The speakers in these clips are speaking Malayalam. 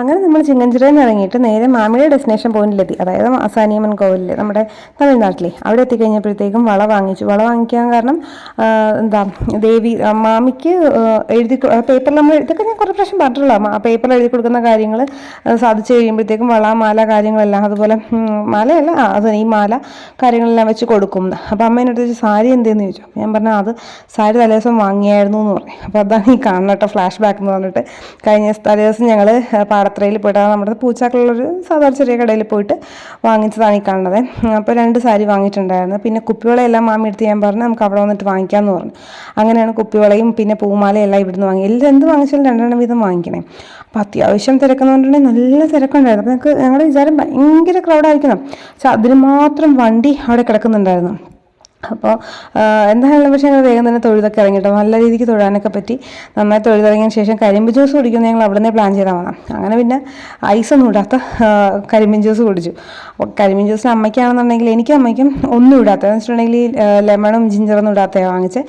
അങ്ങനെ നമ്മൾ ചിങ്ങഞ്ചിറയിൽ നിന്ന് ഇറങ്ങിയിട്ട് നേരെ മാമിയുടെ ഡെസ്റ്റിനേഷൻ പോയിന്റിലെത്തി അതായത് അസാനിയമ്മൻ കോവിലിൽ നമ്മുടെ തമിഴ്നാട്ടിലെ. അവിടെ എത്തിക്കഴിഞ്ഞപ്പോഴത്തേക്കും വള വാങ്ങിച്ചു. വള വാങ്ങിക്കാൻ കാരണം എന്താ ദേവി മാമിക്ക് എഴുതി പേപ്പറിൽ നമ്മൾ ഇതൊക്കെ ഞാൻ കുറേ പ്രാവശ്യം പറഞ്ഞിട്ടുള്ള പേപ്പറിൽ എഴുതി കൊടുക്കുന്ന കാര്യങ്ങൾ സാധിച്ചു കഴിയുമ്പോഴത്തേക്കും വള മാല കാര്യങ്ങളെല്ലാം അതുപോലെ മാലയല്ല അത് ഈ മാല കാര്യങ്ങളെല്ലാം വെച്ച് കൊടുക്കും. അപ്പോൾ അമ്മ എന്നോട് ചോദിച്ചു സാരി എന്തെന്ന്? ചോദിച്ചു. ഞാൻ പറഞ്ഞു അത് സാരി തലേദിവസം വാങ്ങിയായിരുന്നു എന്ന് പറഞ്ഞു. അപ്പോൾ അതാണ് ഈ കാണുന്ന കേട്ടോ ഫ്ലാഷ് ബാക്ക് എന്ന് പറഞ്ഞിട്ട്. കഴിഞ്ഞ തലേദിവസം ഞങ്ങൾ പാടത്രയിൽ പോയിട്ട് നമ്മുടെ പൂച്ചാക്കളുള്ളൊരു സാധാരണ ചെറിയ കടയിൽ പോയിട്ട് വാങ്ങിച്ചതാണ് ഈ കാണുന്നത്. അപ്പോൾ രണ്ട് സാരി വാങ്ങിയിട്ടുണ്ടായിരുന്നു. പിന്നെ കുപ്പിവളയെല്ലാം മാമി എടുത്ത് ഞാൻ പറഞ്ഞു നമുക്ക് അവിടെ വന്നിട്ട് വാങ്ങിക്കാമെന്ന് പറഞ്ഞു. അങ്ങനെയാണ് കുപ്പിവളയും പിന്നെ പൂമാലയും എല്ലാം ഇവിടുന്ന് വാങ്ങി എല്ലാം എന്ത് വാങ്ങിച്ചാലും രണ്ടെണ്ണം വീതം വാങ്ങിക്കണേ. അപ്പോൾ അത്യാവശ്യം തിരക്കുന്നുണ്ടെങ്കിൽ നല്ല തിരക്കുണ്ടായിരുന്നു. അപ്പോൾ ഞങ്ങൾക്ക് ഞങ്ങളുടെ വിചാരം ഭയങ്കര ക്രൗഡായിരിക്കണം പക്ഷെ അതിന് മാത്രം വണ്ടി അവിടെ കിടക്കുന്നുണ്ടായിരുന്നു. അപ്പോൾ എന്തായാലും പക്ഷേ ഞങ്ങൾ വേഗം തന്നെ തൊഴുതൊക്കെ ഇറങ്ങിയിട്ട് നല്ല രീതിക്ക് തൊഴാനൊക്കെ പറ്റി. നന്നായി തൊഴുതിറങ്ങിയതിന് ശേഷം കരിമ്പ് ജ്യൂസ് കുടിക്കുന്ന ഞങ്ങൾ അവിടെ നിന്ന് പ്ലാൻ ചെയ്താൽ വേണം അങ്ങനെ പിന്നെ ഐസൊന്നും ഇടാത്ത കരിമ്പിൻ ജ്യൂസ് കുടിച്ചു. കരിമ്പിൻ ജ്യൂസിന് അമ്മയ്ക്കാണെന്നുണ്ടെങ്കിൽ എനിക്ക് അമ്മയ്ക്കും ഒന്നും ഇടാത്ത. എന്ന് വെച്ചിട്ടുണ്ടെങ്കിൽ ലെമണും ജിഞ്ചറൊന്നും ഇടാത്തതാണ് വാങ്ങിച്ച്.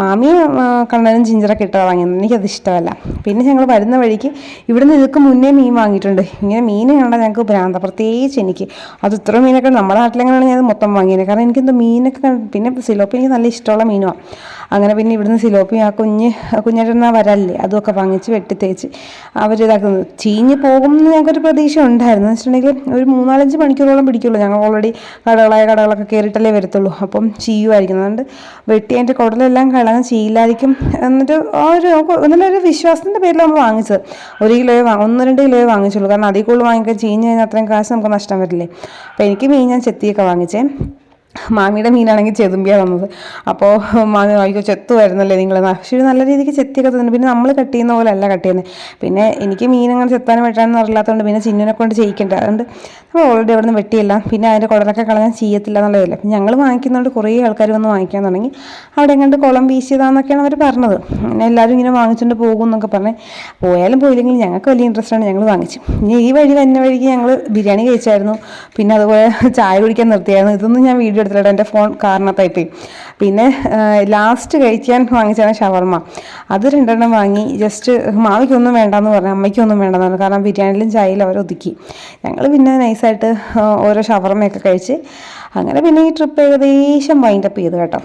മാമിയും ആ, കണ്ണനും ജിഞ്ചറൊക്കെ ഇട്ടാണ് വാങ്ങിയത്. എനിക്കത് ഇഷ്ടമല്ല. പിന്നെ ഞങ്ങൾ വരുന്ന വഴിക്ക് ഇവിടുന്ന് ഇതൊക്കെ മുന്നേ മീൻ വാങ്ങിയിട്ടുണ്ട്. ഇങ്ങനെ മീൻ കണ്ടാൽ ഞങ്ങൾക്ക് ഭ്രാന്ത. പ്രത്യേകിച്ച് എനിക്ക്. അത് ഇത്ര മീനൊക്കെ നമ്മുടെ നാട്ടിലെങ്ങനെയാണ് ഞാൻ മൊത്തം വാങ്ങിയത് കാരണം എനിക്കെന്തോ മീനൊക്കെ പിന്നെ സിലോപ്പി എനിക്ക് നല്ല ഇഷ്ടമുള്ള മീനുമാണ് അങ്ങനെ പിന്നെ ഇവിടുന്ന് സിലോപ്പി ആ കുഞ്ഞ് കുഞ്ഞേട്ടനാ വരല്ലേ അതുമൊക്കെ വാങ്ങിച്ച് വെട്ടി തേച്ച് അവരിതാക്കുന്നത് ചീഞ്ഞ് പോകും എന്ന് ഞങ്ങൾക്കൊരു പ്രതീക്ഷ ഉണ്ടായിരുന്നു എന്ന് വെച്ചിട്ടുണ്ടെങ്കിൽ ഒരു മൂന്നാലഞ്ച് മണിക്കൂറോളം പിടിക്കുള്ളൂ. ഞങ്ങൾ ഓൾറെഡി കടകളായ കടകളൊക്കെ കയറിയിട്ടല്ലേ വരത്തുള്ളൂ. അപ്പം ചീയുമായിരിക്കും അതുകൊണ്ട് വെട്ടി അതിന്റെ കുടലെല്ലാം കളഞ്ഞ് ചീയിലായിരിക്കും എന്നിട്ട് ആ ഒരു എന്നുള്ളൊരു വിശ്വാസത്തിന്റെ പേരിൽ നമ്മൾ വാങ്ങിച്ചത്. ഒരു കിലോയെ ഒന്ന് രണ്ട് കിലോയെ വാങ്ങിച്ചുള്ളൂ. കാരണം അതിൽ കൂടുതൽ വാങ്ങിക്കാൻ ചീഞ്ഞ് കഴിഞ്ഞാൽ അത്രയും കാശ് നമുക്ക് നഷ്ടം വരില്ലേ. അപ്പോൾ എനിക്ക് മീൻ ഞാൻ ചെത്തിയൊക്കെ വാങ്ങിച്ചേ. മാമിയുടെ മീനാണെങ്കിൽ ചെതുമ്പിയാണ് വന്നത്. അപ്പോൾ മാമി അയ്യോ ചെത്തു വരുന്നല്ലേ നിങ്ങൾ പക്ഷേ നല്ല രീതിക്ക് ചെത്തിയൊക്കെ തന്നെ പിന്നെ നമ്മൾ കട്ട് ചെയ്യുന്ന പോലെ അല്ല കട്ട് ചെയ്യുന്നത് പിന്നെ എനിക്ക് മീൻ അങ്ങനെ ചെത്താനും വെട്ടാനൊന്നും അറിയില്ലാത്തതുകൊണ്ട് പിന്നെ ചിന്നിനെ കൊണ്ട് ചെയ്യിക്കേണ്ട. അതുകൊണ്ട് നമ്മൾ ഓൾറെഡി അവിടെ നിന്ന് വെട്ടിയില്ല. പിന്നെ അതിന്റെ കുടലൊക്കെ കളയാൻ ചെയ്യത്തില്ല എന്നുള്ളതല്ല അപ്പം ഞങ്ങൾ വാങ്ങിക്കുന്നതുകൊണ്ട് കുറേ ആൾക്കാർ വന്ന് വാങ്ങിക്കാൻ തുടങ്ങി. അവിടെ എങ്ങാണ്ട് കുളം വീശിയതാന്നൊക്കെയാണ് അവർ പറഞ്ഞത്. പിന്നെ എല്ലാവരും ഇങ്ങനെ വാങ്ങിച്ചുകൊണ്ട് പോകും എന്നൊക്കെ പറഞ്ഞ്. പോയാലും പോയില്ലെങ്കിൽ ഞങ്ങൾക്ക് വലിയ ഇൻട്രസ്റ്റ് ആണ് ഞങ്ങൾ വാങ്ങിച്ചു. ഇനി ഈ വഴി തന്നെ വഴിക്ക് ഞങ്ങൾ ബിരിയാണി കഴിച്ചായിരുന്നു. പിന്നെ അതുപോലെ ചായ കുടിക്കാൻ നിർത്തിയായിരുന്നു. ഇതൊന്നും ഞാൻ വീഡിയോ എടുത്തില്ല എന്റെ ഫോൺ കാരണത്തായിപ്പോയി പിന്നെ ലാസ്റ്റ് കഴിക്കാൻ വാങ്ങിച്ചാണ് ഷവർമ്മ. അത് രണ്ടെണ്ണം വാങ്ങി ജസ്റ്റ് മാവിക്കൊന്നും വേണ്ടെന്ന് പറഞ്ഞു അമ്മയ്ക്കൊന്നും വേണ്ടെന്ന് പറഞ്ഞു. കാരണം ബിരിയാണിയിലും ചായയിലും അവർ ഒതുക്കി. ഞങ്ങൾ പിന്നെ നൈസായിട്ട് ഓരോ ഷവർമ്മയൊക്കെ കഴിച്ച് അങ്ങനെ പിന്നെ ഈ ട്രിപ്പ് ഏകദേശം വൈൻഡപ്പ് ചെയ്തു കേട്ടോ.